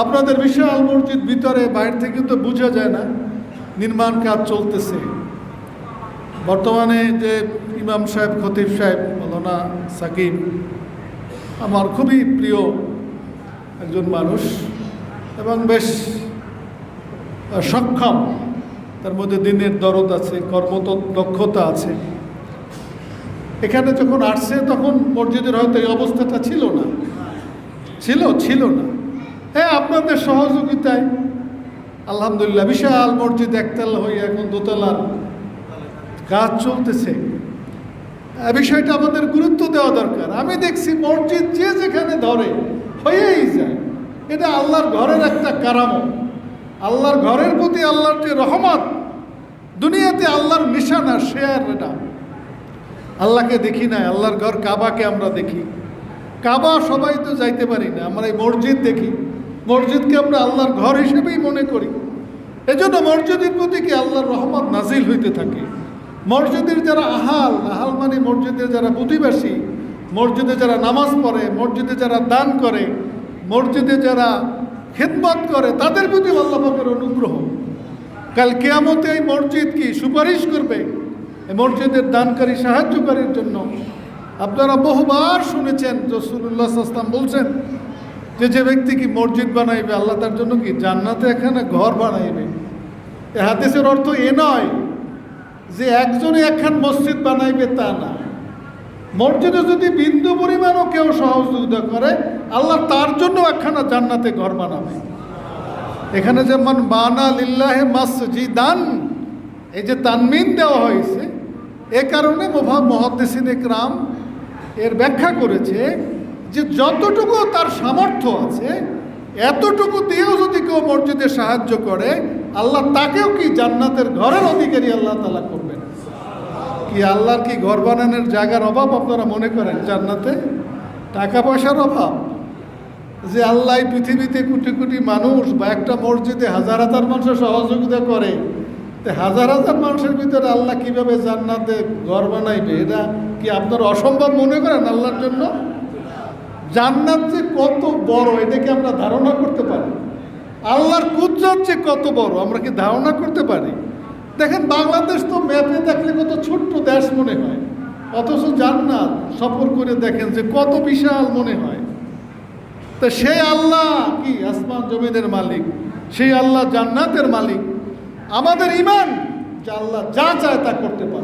আপনাদের বিশাল মসজিদ ভিতরে, বাইরে থেকে তো বোঝা যায় না নির্মাণ কাজ চলতেছে। বর্তমানে যে ইমাম সাহেব, খতিব সাহেব, মৌলানা সাকিব, আমার খুবই প্রিয় একজন মানুষ এবং বেশ সক্ষম। তার মধ্যে দিনের দরদ আছে কর্মত দক্ষতা আছে। এখানে যখন আসছে, তখন মসজিদের হয়তো এই অবস্থাটা ছিল না। ছিল ছিল না। হ্যাঁ আপনাদের সহযোগিতায়। আলহামদুলিল্লাহ, বিশাল মসজিদ একতলা হয়ে এখন দোতলার কাজ চলতেছে। বিষয়টা আমাদের গুরুত্ব দেওয়া দরকার। আমি দেখছি মসজিদ যে যেখানে ধরে, হয়েই যায়। এটা আল্লাহর ঘরের একটা কারামত। আল্লাহর ঘরের প্রতি আল্লাহর যে রহমত, দুনিয়াতে আল্লাহর নিশানা শেয়ার এটা। আল্লাহকে দেখি না, আল্লাহর ঘর কাবাকে আমরা দেখি। কাবা সবাই তো যাইতে পারি না, আমরা এই মসজিদ দেখি। মসজিদকে আমরা আল্লাহর ঘর হিসেবেই মনে করি। এজন্য মসজিদের প্রতি কি আল্লাহর রহমত নাজিল হইতে থাকে? মসজিদের যারা আহাল আহাল মানে মসজিদের যারা প্রতিবাসী মসজিদে যারা নামাজ পড়ে, মসজিদে যারা দান করে, মসজিদে যারা খেদমত করে, তাদের প্রতি আল্লাহ পাকের অনুগ্রহ। কাল কেয়ামতে এই মসজিদ কি সুপারিশ করবে? এই মসজিদের দানকারী সাহায্যকারীর জন্য। আপনারা বহুবার শুনেছেন রসুল্লাহ আসলাম বলছেন যে যে ব্যক্তি কি মসজিদ বানাইবে, আল্লাহ তার জন্য কি জান্নাতে এখানে ঘর বানাইবে? এ হাদিসের অর্থ এ নয় যে একজনে একখান মসজিদ বানাইবে তা না। মসজিদে যদি বিন্দু পরিমাণও কেউ সহযোগিতা করে, আল্লাহ তার জন্য একখানা জান্নাতে ঘর বানাবে। এখানে যেমন, বানা লিল্লাহে মসজিদান, এই যে তানমিন দেওয়া হয়েছে, এ কারণে মোভা মহাদ্দেসিন একরাম এর ব্যাখ্যা করেছে যে যতটুকু তার সামর্থ্য আছে, এতটুকু দিয়েও যদি কেউ মসজিদে সাহায্য করে, আল্লাহ তাকেও কি জান্নাতের ঘরের অধিকারী আল্লাহ তালা করবেন? কি আল্লাহর কি ঘর বানানোর জায়গার অভাব আপনারা মনে করেন জান্নাতে? টাকা পয়সার অভাব? যে আল্লাহ পৃথিবীতে কোটি কোটি মানুষ বা একটা মসজিদে হাজার হাজার মানুষের সহযোগিতা করে, তো হাজার হাজার মানুষের ভিতরে আল্লাহ কীভাবে জান্নাতে ঘর বানাইবে? এটা কি আপনারা অসম্ভব মনে করেন আল্লাহর জন্য? জান্নাত যে কত বড়, এটাকে আমরা ধারণা করতে পারি। আল্লাহর কুদরত যে কত বড়, আমরা কি ধারণা করতে পারি? দেখেন, বাংলাদেশ তো ম্যাপে দেখলে কত ছোট্ট দেশ মনে হয়। অথচ জান্নাত সফর করে দেখেন যে কত বিশাল মনে হয়। তো সেই আল্লাহ কি? আসমান জমিনের মালিক। সেই আল্লাহ জান্নাতের মালিক। আমাদের ইমান, যে আল্লাহ যা চায় তা করতে পারে।